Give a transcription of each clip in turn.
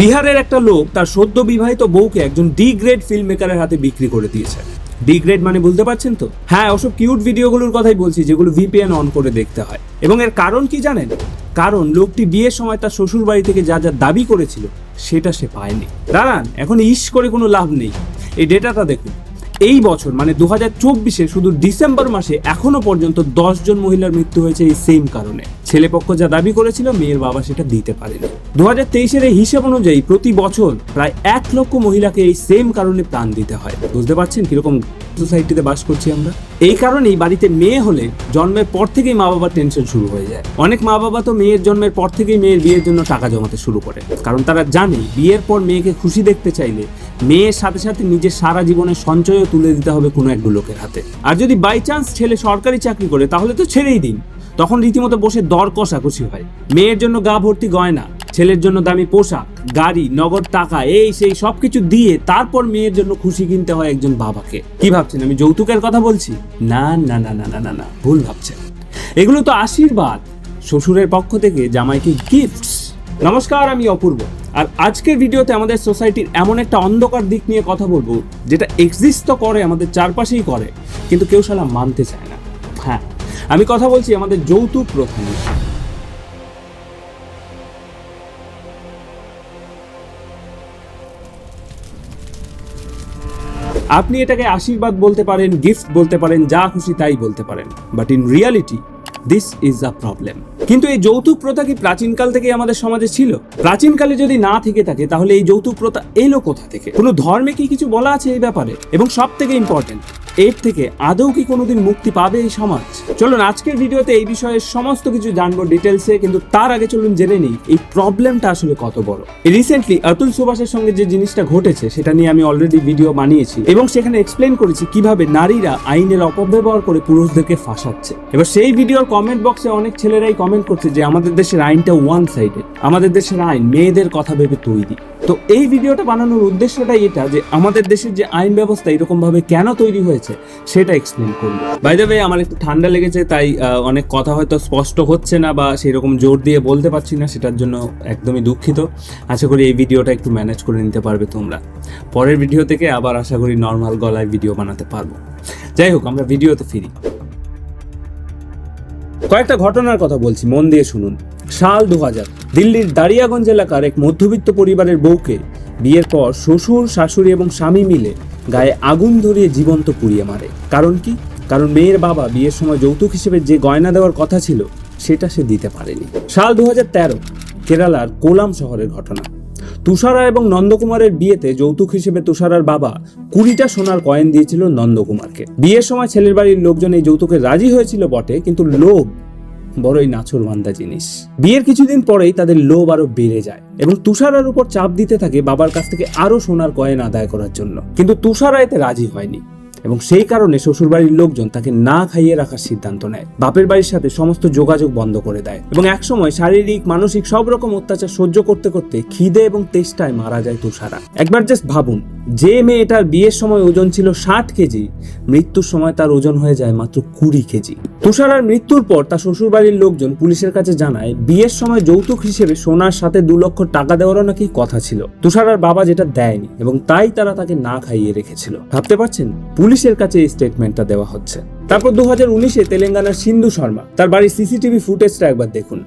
বিহারের একটা লোক তার সদ্য বিবাহিত বউকে একজন ডি গ্রেড ফিল্ম মেকারের হাতে বিক্রি করে দিয়েছে। ডি গ্রেড মানে বুঝতে পারছেন তো? হ্যাঁ ওসব কিউট ভিডিওগুলোর কথাই বলছি, যেগুলো ভিপিএন অন করে দেখতে হয়। এবং এর কারণ কি জানেন? কারণ লোকটি বিয়ের সময় তার শ্বশুর বাড়ি থেকে যা যা দাবি করেছিল, সেটা সে পায়নি। দাঁড়ান, এখন ইস করে কোনো লাভ নেই। এই ডেটাটা দেখুন। এই বছর মানে দু হাজার চব্বিশে, শুধু ডিসেম্বর মাসে, এখনও পর্যন্ত দশজন মহিলার মৃত্যু হয়েছে এই সেম কারণে। ছেলেপক্ষ যা দাবি করেছিল, মেয়ের বাবা সেটা দিতে পারেনি। দু হাজার তেইশের এই হিসেব অনুযায়ী প্রতি বছর প্রায় এক লক্ষ মহিলাকে এই সেম কারণে প্রাণ দিতে হয়। বুঝতে পারছেন কীরকম সোসাইটিতে বাস করছি আমরা? এই কারণেই বাড়িতে মেয়ে হলে জন্মের পর থেকেই মা বাবার টেনশন শুরু হয়ে যায়। অনেক মা বাবা তো মেয়ের জন্মের পর থেকেই মেয়ের বিয়ের জন্য টাকা জমাতে শুরু করে। কারণ তারা জানে, বিয়ের পর মেয়েকে খুশি দেখতে চাইলে মেয়ের সাথে সাথে নিজের সারা জীবনের সঞ্চয়ও তুলে দিতে হবে কোনো এক লোকের হাতে। আর যদি বাই চান্স ছেলে সরকারি চাকরি করে, তাহলে তো ছেড়েই দিন। তখন রীতিমতো বসে দর কষাকষি হয়। মেয়ের জন্য গা ভর্তি গয়না, ছেলের জন্য দামি পোশাক, গাড়ি, নগদ টাকা, এই সেই সবকিছু দিয়ে তারপর মেয়ের জন্য খুশি কিনতে হয় একজন বাবাকে। কি ভাবছেন, আমি যৌতুকের কথা বলছি? না না না না না না না, ভুল ভাবছেন। এগুলো তো আশীর্বাদ। শ্বশুরের পক্ষ থেকে জামাইকে গিফটস নমস্কার, আমি অপূর্ব। আর আজকের ভিডিওতে আমাদের সোসাইটির এমন একটা অন্ধকার দিক নিয়ে কথা বলব, যেটা এক্সিস্ট তো করে, আমাদের চারপাশেই করে, কিন্তু কেউ সালা মানতে চায় না। হ্যাঁ আমি কথা বলছি আমাদের যৌতুক প্রথা নিয়ে আপনি এটাকে আশীর্বাদ বলতে পারেন গিফট বলতে পারেন, যা খুশি তাই বলতে পারেন। But in reality this is a problem কিন্তু এই যৌতুক প্রথা কি প্রাচীনকাল থেকে আমাদের সমাজে ছিল? প্রাচীনকালে যদি না থেকে থাকে, তাহলে এই যৌতুক প্রথা এলো কোথা থেকে? কোনো ধর্মে কি কিছু বলা আছে এই ব্যাপারে? এবং সব থেকে ইম্পর্টেন্ট এর থেকে আদৌ কি কোনোদিন মুক্তি পাবে এই সমাজ? চলুন, আজকের ভিডিওতে এই বিষয়ে সমস্ত কিছু জানব ডিটেলসে কিন্তু তার আগে চলুন জেনে নিই, এই প্রবলেমটা আসলে কত বড়? রিসেন্টলি অতুল সুভাষের সঙ্গে যে জিনিসটা ঘটেছে, সেটা নিয়ে আমি অলরেডি ভিডিও বানিয়েছি এবং সেখানে এক্সপ্লেন করেছি কীভাবে নারীরা আইনের অপব্যবহার করে পুরুষদেরকে ফাঁসাচ্ছে। এবার সেই ভিডিওর কমেন্ট বক্সে অনেক ছেলেরাই কমেন্ট করছে যে আমাদের দেশের আইনটা ওয়ান সাইডেড আমাদের দেশের আইন, মেয়েদের কথা ভেবে তৈরি। তো এই ভিডিওটা বানানোর উদ্দেশ্যটাই এটা যে আমাদের দেশের যে আইন ব্যবস্থা এরকম ভাবে কেন তৈরি হয়েছে, সেটা এক্সপ্লেন করব। বাই দ্য আমার একটু ঠান্ডা লেগেছে, তাই অনেক কথা হয়তো স্পষ্ট হচ্ছে না বা সেরকম জোর দিয়ে বলতে পারছি না, সেটার জন্য একদমই দুঃখিত। আশা করি এই ভিডিওটা একটু ম্যানেজ করে নিতে পারবে তোমরা। পরের ভিডিও থেকে আবার আশা করি নর্মাল গলায় ভিডিও বানাতে পারব। যাই হোক, আমরা ভিডিওতে ফিরি। কয়েকটা ঘটনার কথা বলছি, মন দিয়ে শুনুন। সাল দু হাজার দিল্লির দারিয়াগঞ্জ এলাকার এক মধ্যবিত্ত পরিবারের বউকে বিয়ের পর শ্বশুর, শাশুড়ি এবং স্বামী মিলে গায়ে আগুন ধরিয়ে জীবন্ত পুড়িয়ে মারে। কারণ কি? কারণ মেয়ের বাবা বিয়ের সময় যৌতুক হিসেবে যে গয়না দেওয়ার কথা ছিল, সেটা সে দিতে পারেনি। সাল দু কেরালার কোলাম শহরের ঘটনা। তুষারা এবং নন্দকুমারের বিয়েতে যৌতুক হিসেবে তুষারার বাবা কুড়িটা সোনার কয়েন দিয়েছিল নন্দকুমারকে। বিয়ের সময় ছেলের বাড়ির লোকজন এই যৌতুকে রাজি হয়েছিল বটে, কিন্তু লোভ বড়ই নাছর বান্দা জিনিস। বিয়ের কিছুদিন পরেই তাদের লোভ আরও বেড়ে যায় এবং তুষারার উপর চাপ দিতে থাকে বাবার কাছ থেকে আরও সোনার কয়েন আদায় করার জন্য। কিন্তু তুষারা এতে রাজি হয়নি। এবং সেই কারণে শ্বশুরবাড়ির লোকজন তাকে না খাইয়ে রাখার সিদ্ধান্ত নেয়। বাপের বাড়ির সাথে সমস্ত যোগাযোগ বন্ধ করে দেয় এবং একসময় শারীরিক, মানসিক সব রকম অত্যাচার সহ্য করতে করতে খিদে এবং তেষ্টায় মারা যায় তুষারা। একবার জাস্ট ভাবুন, যে মেয়েটার বিয়ের সময় ওজন ছিল ষাট কেজি, মৃত্যুর সময় তার ওজন হয়ে যায় মাত্র কুড়ি কেজি। তুষারার মৃত্যুর পর তার শ্বশুরবাড়ির লোকজন পুলিশের কাছে জানায়, বিয়ের সময় যৌতুক হিসেবে সোনার সাথে দু লক্ষ টাকা দেওয়ারও নাকি কথা ছিল। তুষারার বাবা যেটা দেয়নি এবং তাই তারা তাকে না খাইয়ে রেখেছিল। ভাবতে পারছেন? পুলিশের কাছে এই স্টেটমেন্টটা দেওয়া হচ্ছে। তারপর দু হাজার উনিশে তেলেঙ্গানার সিন্ধু শর্মা, তার বাড়ির সিসিটিভি ফুটেজটা একবার দেখুন।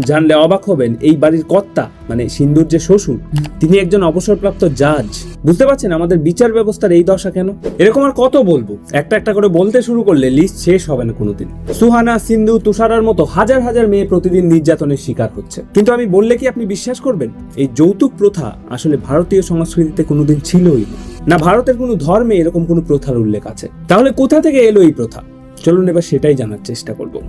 জানলে অবাক হবেন, এই বাড়ির কর্তা মানে সিন্ধুর যে শ্বশুর, তিনি একজন অবসরপ্রাপ্ত জাজ। বুঝতে পারছেন আমাদের বিচার ব্যবস্থার এই দশা কেন? এরকম আর কত বলব? একটা একটা করে বলতে শুরু করলে লিস্ট শেষ হবে না কোনোদিন। সুহানা, সিন্ধু, তুষারার মতো হাজার হাজার মেয়ে প্রতিদিন নির্যাতনের শিকার হচ্ছে। কিন্তু আমি বললে কি আপনি বিশ্বাস করবেন? এই যৌতুক প্রথা আসলে ভারতীয় সংস্কৃতিতে কোনোদিন ছিলই না। না, ভারতের কোনো ধর্মে এরকম কোনো প্রথার উল্লেখ আছে। তাহলে কোথা থেকে এলো এই প্রথা? চলুন এবার সেটাই জানার চেষ্টা করব।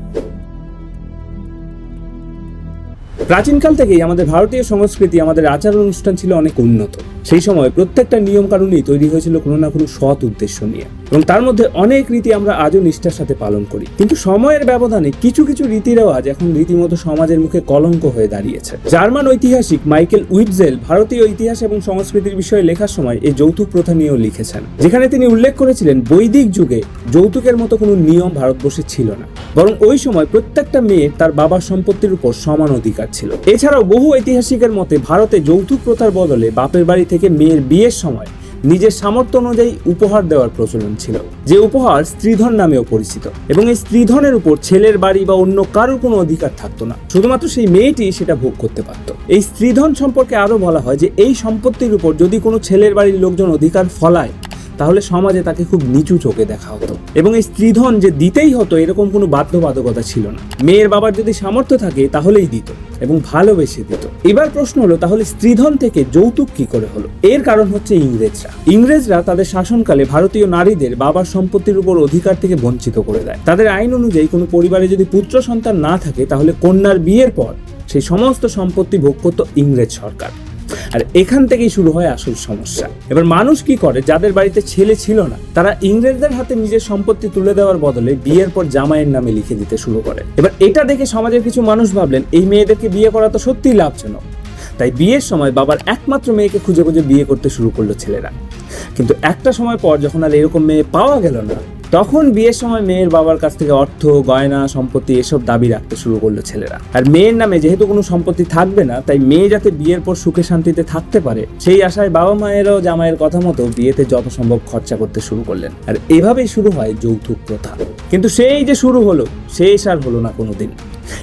প্রাচীনকাল থেকেই আমাদের ভারতীয় সংস্কৃতি আমাদের আচার অনুষ্ঠান ছিল অনেক উন্নত। সেই সময় প্রত্যেকটা নিয়ম কানুনই তৈরি হয়েছিল কোনো না কোনো সৎ উদ্দেশ্য নিয়ে। এবং তার মধ্যে অনেক রীতি আমরা আজও নিষ্ঠার সাথে পালন করি। কিন্তু সময়ের ব্যবধানে কিছু কিছু রীতি রেওয়াজ এখন রীতিমতো সমাজের মুখে কলঙ্ক হয়ে দাঁড়িয়েছে। জার্মান ঐতিহাসিক মাইকেল উইটজেল ভারতীয় ইতিহাস এবং সংস্কৃতির বিষয়ে লেখার সময় এই যৌতুক প্রথা নিয়েও লিখেছেন। যেখানে তিনি উল্লেখ করেছিলেন, বৈদিক যুগে যৌতুকের মতো কোনো নিয়ম ভারতবর্ষে ছিল না। বরং ওই সময় প্রত্যেকটা মেয়ে তার বাবার সম্পত্তির উপর সমান অধিকার ছিল। এছাড়াও বহু ঐতিহাসিকের মতে ভারতে যৌতুক প্রথার বদলে বাপের বাড়ি থেকে মেয়ের বিয়ের সময় নিজের সামর্থ্য অনুযায়ী উপহার দেওয়ার প্রচলন ছিল, যে উপহার স্ত্রীধন নামেও পরিচিত। এবং এই স্ত্রীধনের উপর ছেলের বাড়ি বা অন্য কারোর কোনো অধিকার থাকতো না। শুধুমাত্র সেই মেয়েটি সেটা ভোগ করতে পারত। এই স্ত্রীধন সম্পর্কে আরও বলা হয় যে, এই সম্পত্তির উপর যদি কোনো ছেলের বাড়ির লোকজন অধিকার ফলায় তাহলে সমাজে তাকে খুব নিচু চোখে দেখা হতো। এবং এই স্ত্রীধন যে দিতেই হতো, এরকম কোনো বাধ্যবাধকতা ছিল না। মেয়ের বাবার যদি সামর্থ্য থাকে, তাহলেই দিত এবং ভালোবেসে দিত। এবার প্রশ্ন হলো, তাহলে স্ত্রীধন থেকে যৌতুক কি করে হলো? এর কারণ হচ্ছে ইংরেজরা। ইংরেজরা তাদের শাসনকালে ভারতীয় নারীদের বাবার সম্পত্তির উপর অধিকার থেকে বঞ্চিত করে দেয়। তাদের আইন অনুযায়ী কোনো পরিবারে যদি পুত্র সন্তান না থাকে, তাহলে কন্যার বিয়ের পর সেই সমস্ত সম্পত্তি ভোগ করত ইংরেজ সরকার। আর এখান থেকেই শুরু হয় আসল সমস্যা। এবার মানুষ কি করে? যাদের বাড়িতে ছেলে ছিল না, তারা ইংরেজদের হাতে নিজের সম্পত্তি তুলে দেওয়ার বদলে বিয়ের পর জামাইয়ের নামে লিখে দিতে শুরু করে। এবার এটা দেখে সমাজের কিছু মানুষ ভাবলেন, এই মেয়েদেরকে বিয়ে করা তো সত্যিই লাভজনক। তাই বিয়ের সময় বাবার একমাত্র মেয়েকে খুঁজে খুঁজে বিয়ে করতে শুরু করল ছেলেরা। কিন্তু একটা সময় পর যখন আর এরকম মেয়ে পাওয়া গেল না তখন বিয়ের সময় মেয়ের বাবার কাছ থেকে অর্থ, গয়না, সম্পত্তি এসব দাবি রাখতে শুরু করল ছেলেরা। আর মেয়ের নামে যেহেতু কোনো সম্পত্তি থাকবে না, তাই মেয়ে যাতে বিয়ের পর সুখে শান্তিতে থাকতে পারে, সেই আশায় বাবা মায়েরাও জামাইয়ের কথা মতো বিয়েতে যত সম্ভব খরচা করতে শুরু করলেন। আর এভাবেই শুরু হয় যৌতুক প্রথা। কিন্তু সেই যে শুরু হলো, শেষ আর হলো না কোনোদিন।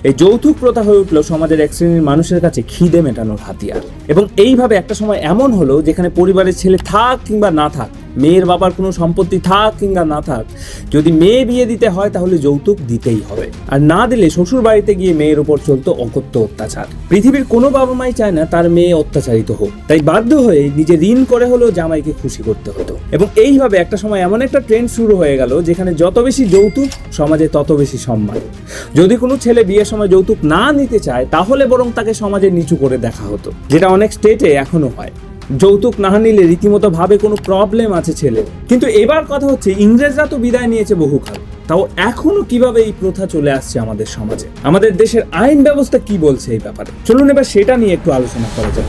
এই যৌতুক প্রথা হয়ে উঠল সমাজের এক শ্রেণির মানুষের কাছে খিদে মেটানোর হাতিয়ার। এবং এইভাবে একটা সময় এমন হলো যেখানে পরিবারের ছেলে থাক কিংবা না থাক মেয়ের বাবার কোনো সম্পত্তি থাক কিংবা না থাক, যদি মেয়ে বিয়ে দিতে হয় তাহলে যৌতুক দিতেই হবে। আর না দিলে শ্বশুর বাড়িতে গিয়ে মেয়ের উপর চলতো অকথ্য অত্যাচার। পৃথিবীর কোনো বাবা মাই চায় না তার মেয়ে অত্যাচারিত হোক। তাই বাধ্য হয়ে নিজে ঋণ করে হলেও জামাইকে খুশি করতে হতো। এবং এইভাবে একটা সময় এমন একটা ট্রেন্ড শুরু হয়ে গেল যেখানে যত বেশি যৌতুক, সমাজে তত বেশি সম্মান। যদি কোনো ছেলে বিয়ের সময় যৌতুক না নিতে চায়, তাহলে বরং তাকে সমাজে নিচু করে দেখা হতো, যেটা অনেক স্টেটে এখনও হয়। যৌতুক না নিলে রীতিমতো ভাবে কোনো প্রবলেম আছে ছেলে। কিন্তু এবার কথা হচ্ছে, ইংরেজরা তো বিদায় নিয়েছে বহুকাল। তাও এখনও কীভাবে এই প্রথা চলে আসছে আমাদের সমাজে? আমাদের দেশের আইন ব্যবস্থা কি বলছে এই ব্যাপারে? চলুন এবার সেটা নিয়ে একটু আলোচনা করা যাক।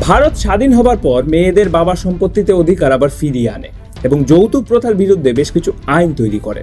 ভারত স্বাধীন হবার পর মেয়েদের বাবার সম্পত্তিতে অধিকার আবার ফিরিয়ে আনে এবং যৌতুক প্রথার বিরুদ্ধে বেশ কিছু আইন তৈরি করে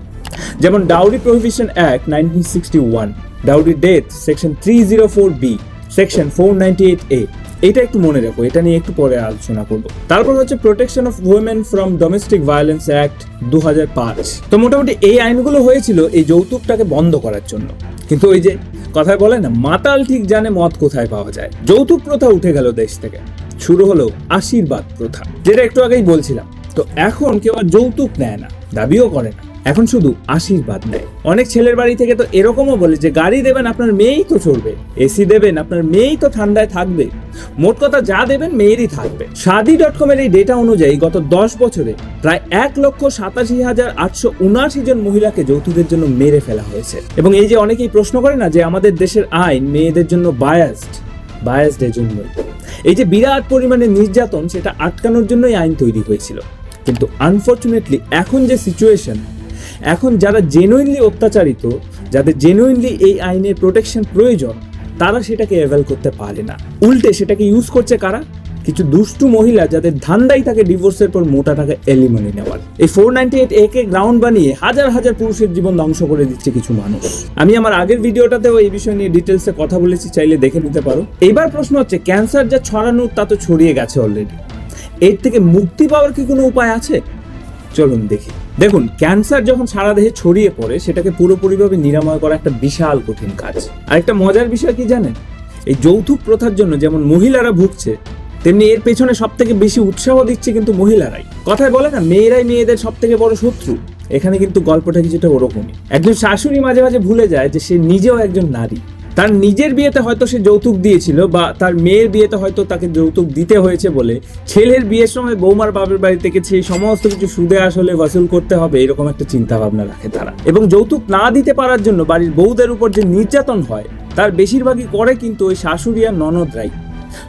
যেমন dowry prohibition act nineteen sixty one, dowry death section three zero four B section four eight A এটা একটু মনে রাখো, এটা নিয়ে একটু পরে আলোচনা করব। তারপর হচ্ছে protection of women from domestic violence act দু হাজার পাঁচ তো মোটামুটি এই আইনগুলো হয়েছিল এই যৌতুকটাকে বন্ধ করার জন্য। কিন্তু ওই যে কথায় বলে না, মাতাল ঠিক জানে মদ কোথায় পাওয়া যায়। যৌতুক প্রথা উঠে গেল দেশ থেকে। শুরু হলো আশীর্বাদ প্রথা, যেটা একটু আগেই বলছিলাম। তো এখন কেউ আর যৌতুক নেয় না, দাবিও করে না। এখন শুধু আশীর্বাদ নেয় অনেক ছেলের বাড়ি থেকে তো এরকমও বলে যে, গাড়ি দেবেন আপনার মেয়েই তো চড়বে এসি দেবেন, আপনার মেয়েই তো ঠান্ডায় থাকবে। মোট কথা যা দেবেন মেয়েরই থাকবে। শাদি ডট কমের এই ডেটা অনুযায়ী গত দশ বছরে প্রায় এক লক্ষ সাতাশি হাজার আটশো উনআশি জন মহিলাকে যৌতুকের জন্য মেরে ফেলা হয়েছে। এবং এই যে অনেকেই প্রশ্ন করে না যে, আমাদের দেশের আইন মেয়েদের জন্য বায়াসড বায়াসড এর জন্যই। এই যে বিরাট পরিমাণে নির্যাতন, সেটা আটকানোর জন্যই আইন তৈরি হয়েছিল। কিন্তু আনফর্চুনেটলি এখন যে সিচুয়েশন এখন যারা জেনুইনলি অত্যাচারিত, যাদের জেনুইনলি এই আইনের প্রোটেকশন প্রয়োজন, তারা সেটাকে অ্যাভেল করতে পারে না। উল্টে সেটাকে ইউজ করছে কারা? কিছু দুষ্টু মহিলা যাদের ধান্দাই থাকে ডিভোর্সের পর মোটা টাকা এলিমনি নেওয়ার। এই ফোর নাইনটি এইট একে গ্রাউন্ড বানিয়ে হাজার হাজার পুরুষের জীবন ধ্বংস করে দিচ্ছে কিছু মানুষ। আমি আমার আগের ভিডিওটাতেও এই বিষয় নিয়ে ডিটেলসে কথা বলেছি, চাইলে দেখে নিতে পারো। এবার প্রশ্ন হচ্ছে ক্যান্সার যা ছড়ানোর তা তো ছড়িয়ে গেছে অলরেডি এর থেকে মুক্তি পাওয়ার কি কোনো উপায় আছে? চলুন দেখি। দেখুন ক্যান্সার যখন সারা দেহে ছড়িয়ে পড়ে, সেটাকে পুরোপুরিভাবে নিরাময় করা একটা বিশাল কঠিন কাজ। আর একটা মজার বিষয় কি জানেন? এই যৌতুক প্রথার জন্য যেমন মহিলারা ভুগছে, তেমনি এর পেছনে সব থেকে বেশি উৎসাহ দিচ্ছে কিন্তু মহিলারাই। কথায় বলে না, মেয়েরাই মেয়েদের সব থেকে বড় শত্রু। এখানে কিন্তু গল্পটা কিছুটা ওরকমই। একজন শাশুড়ি মাঝে মাঝে ভুলে যায় যে সে নিজেও একজন নারী। তার নিজের বিয়েতে হয়তো সে যৌতুক দিয়েছিল বা তার মেয়ের বিয়েতে হয়তো তাকে যৌতুক দিতে হয়েছে বলে ছেলের বিয়ের সময় বৌমার বাপের বাড়ি থেকে সেই সমস্ত কিছু সুদে আসলে ভাসুল করতে হবে, এরকম একটা চিন্তা ভাবনা রাখে তারা। এবং যৌতুক না দিতে পারার জন্য বাড়ির বউদের উপর যে নির্যাতন হয়, তার বেশিরভাগই করে কিন্তু ওই শাশুড়ি আর ননদরাই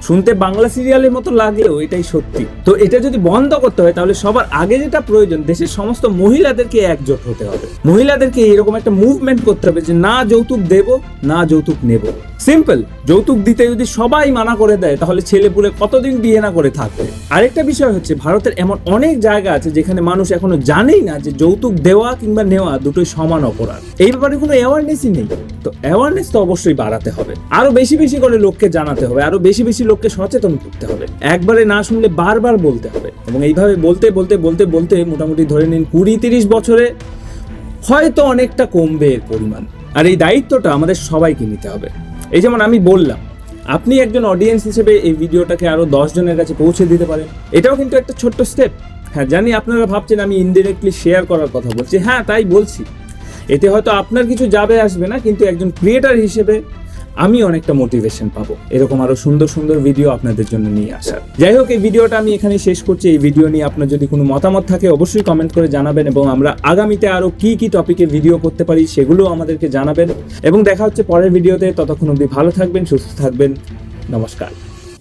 শুনতে বাংলা সিরিয়ালের মতো লাগলেও এটাই সত্যি। তো এটা যদি বন্ধ করতে হয়, তাহলে সবার আগে যেটা প্রয়োজন, দেশের সমস্ত মহিলাদেরকে একজোট হতে হবে। মহিলাদেরকে এরকম একটা মুভমেন্ট করতে হবে যে না যৌতুক দেব, না যৌতুক নেব। সিম্পল যৌতুক দিতে যদি সবাই মানা করে দেয়, তাহলে ছেলেপুলে কতদিন বিয়ে না করে থাকবে? আরেকটা বিষয় হচ্ছে, ভারতের এমন অনেক জায়গা আছে যেখানে মানুষ এখনও জানেই না যে যৌতুক দেওয়া কিংবা নেওয়া দুটোই সমান অপরাধ। এই ব্যাপারে কোনো অ্যাওয়ারনেসই নেই। তো অ্যাওয়ারনেস তো অবশ্যই বাড়াতে হবে। আরও বেশি বেশি করে লোককে জানাতে হবে, আরও বেশি বেশি লোককে সচেতন করতে হবে। একবারে না শুনলে বারবার বলতে হবে। এবং এইভাবে বলতে বলতে বলতে বলতে মোটামুটি ধরে নিন কুড়ি তিরিশ বছরে হয়তো অনেকটা কমবে এর পরিমাণ। আর এই দায়িত্বটা আমাদের সবাইকে নিতে হবে। এই যেমন আমি বললাম, আপনি একজন অডিয়েন্স হিসেবে এই ভিডিওটাকে আরও দশ জনের কাছে পৌঁছে দিতে পারেন। এটাও কিন্তু একটা ছোট্ট স্টেপ হ্যাঁ জানি আপনারা ভাবছেন আমি ইনডিরেক্টলি শেয়ার করার কথা বলছি। হ্যাঁ তাই বলছি। এতে হয়তো আপনার কিছু যাবে, আসবে না। কিন্তু একজন ক্রিয়েটার হিসেবে আমি অনেকটা মোটিভেশন পাবো। এরকম আরও সুন্দর সুন্দর ভিডিও আপনাদের জন্য নিয়ে আসার। যাই হোক, এই ভিডিওটা আমি এখানে শেষ করছি। এই ভিডিও নিয়ে আপনার যদি কোনো মতামত থাকে, অবশ্যই কমেন্ট করে জানাবেন এবং আমরা আগামীতে আরও কি কি টপিকে ভিডিও করতে পারি সেগুলো আমাদেরকে জানাবেন। এবং দেখা হচ্ছে পরের ভিডিওতে ততক্ষণ অবধি ভালো থাকবেন, সুস্থ থাকবেন। নমস্কার।